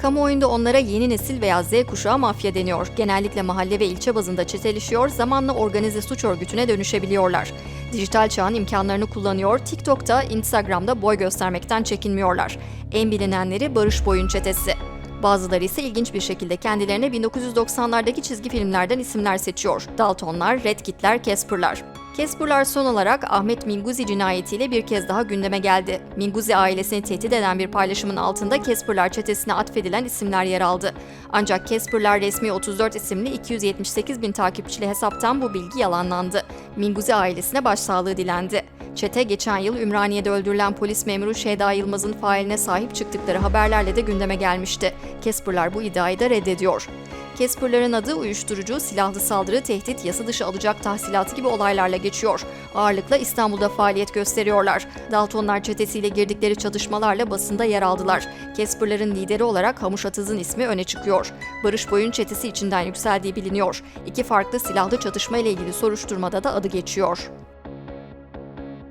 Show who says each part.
Speaker 1: Kamuoyunda onlara yeni nesil veya Z kuşağı mafya deniyor. Genellikle mahalle ve ilçe bazında çeteleşiyor, zamanla organize suç örgütüne dönüşebiliyorlar. Dijital çağın imkanlarını kullanıyor, TikTok'ta, Instagram'da boy göstermekten çekinmiyorlar. En bilinenleri Barış Boyun çetesi. Bazıları ise ilginç bir şekilde kendilerine 1990'lardaki çizgi filmlerden isimler seçiyor. Daltonlar, Red Kit'ler, Casper'lar. Casper'lar son olarak Ahmet Minguzi cinayetiyle bir kez daha gündeme geldi. Minguzi ailesini tehdit eden bir paylaşımın altında Casper'lar çetesine atfedilen isimler yer aldı. Ancak Casper'lar resmi 34 isimli 278 bin takipçili hesaptan bu bilgi yalanlandı. Minguzi ailesine başsağlığı dilendi. Çete geçen yıl Ümraniye'de öldürülen polis memuru Şeyda Yılmaz'ın failine sahip çıktıkları haberlerle de gündeme gelmişti. Casper'lar bu iddiayı da reddediyor. Casper'ların adı uyuşturucu, silahlı saldırı, tehdit, yasa dışı alacak tahsilatı gibi olaylarla geçiyor. Ağırlıkla İstanbul'da faaliyet gösteriyorlar. Daltonlar çetesiyle girdikleri çatışmalarla basında yer aldılar. Casper'ların lideri olarak Hamuş Atız'ın ismi öne çıkıyor. Barış Boyun çetesi içinden yükseldiği biliniyor. İki farklı silahlı çatışma ile ilgili soruşturmada da adı geçiyor.